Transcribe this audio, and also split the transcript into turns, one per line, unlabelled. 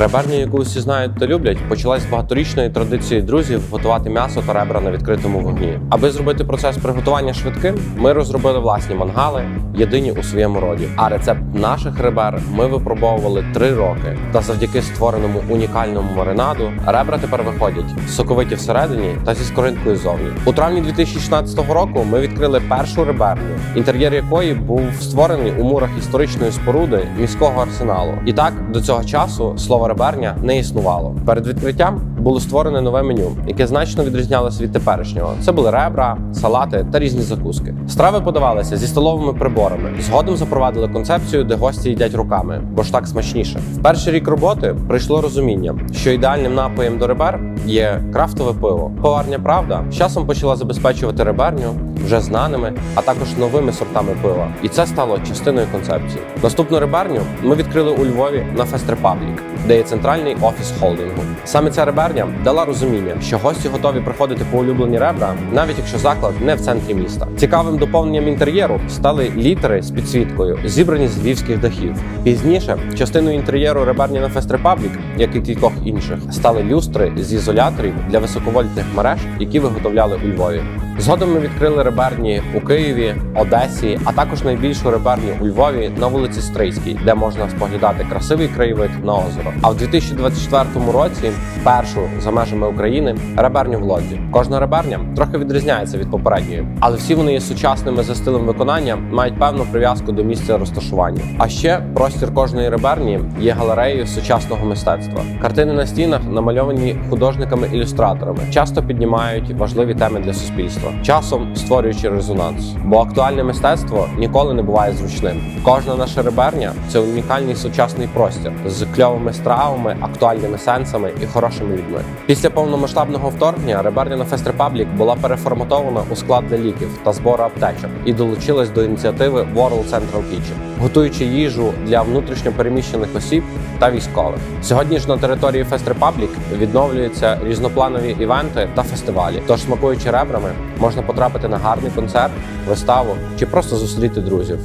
Реберня, яку всі знають та люблять, почалась з багаторічної традиції друзів готувати м'ясо та ребра на відкритому вогні. Аби зробити процес приготування швидким, ми розробили власні мангали, єдині у своєму роді. А рецепт наших ребер ми випробовували три роки. Та завдяки створеному унікальному маринаду ребра тепер виходять соковиті всередині та зі скоринкою ззовні. У травні 2016 року ми відкрили першу реберню, інтер'єр якої був створений у мурах історичної споруди міського арсеналу. І так до цього часу слово реберня не існувало. Перед відкриттям було створене нове меню, яке значно відрізнялося від теперішнього. Це були ребра, салати та різні закуски. Страви подавалися зі столовими приборами. Згодом запровадили концепцію, де гості їдять руками, бо ж так смачніше. В перший рік роботи прийшло розуміння, що ідеальним напоєм до ребер є крафтове пиво. Поварня правда з часом почала забезпечувати реберню вже знаними, а також новими сортами пива. І це стало частиною концепції. Наступну реберню ми відкрили у Львові на Republic, де є центральний офіс холдингу. Саме ця реберня дала розуміння, що гості готові приходити по улюблені ребра, навіть якщо заклад не в центрі міста. Цікавим доповненням інтер'єру стали літери з підсвіткою, зібрані з львівських дахів. Пізніше частиною інтер'єру реберні на Fest Republic, як і кількох інших, стали люстри з ізоляторів для високовольтних мереж, які виготовляли у Львові. Згодом ми відкрили реберні у Києві, Одесі, а також найбільшу реберню у Львові на вулиці Стрийській, де можна споглядати красивий краєвид на озеро. А в 2024 році першу за межами України реберню в Лоді. Кожна реберня трохи відрізняється від попередньої, але всі вони є сучасними за стилем виконання, мають певну прив'язку до місця розташування. А ще простір кожної реберні є галереєю сучасного мистецтва. Картини на стінах намальовані художниками-ілюстраторами, часто піднімають важливі теми для суспільства, часом створюючи резонанс. Бо актуальне мистецтво ніколи не буває зручним. Кожна наша реберня це унікальний сучасний простір з кльовими стравами, актуальними сенсами і хорошими людьми. Після повномасштабного вторгнення реберня Fest Republic була переформатована у склад для ліків та збору аптечок і долучилась до ініціативи World Central Kitchen, готуючи їжу для внутрішньо переміщених осіб та військових. Сьогодні ж на території Fest Republic відновлюються різнопланові івенти та фестивалі. Тож, смакуючи ребрами, можна потрапити на гарний концерт, виставу чи просто зустріти друзів.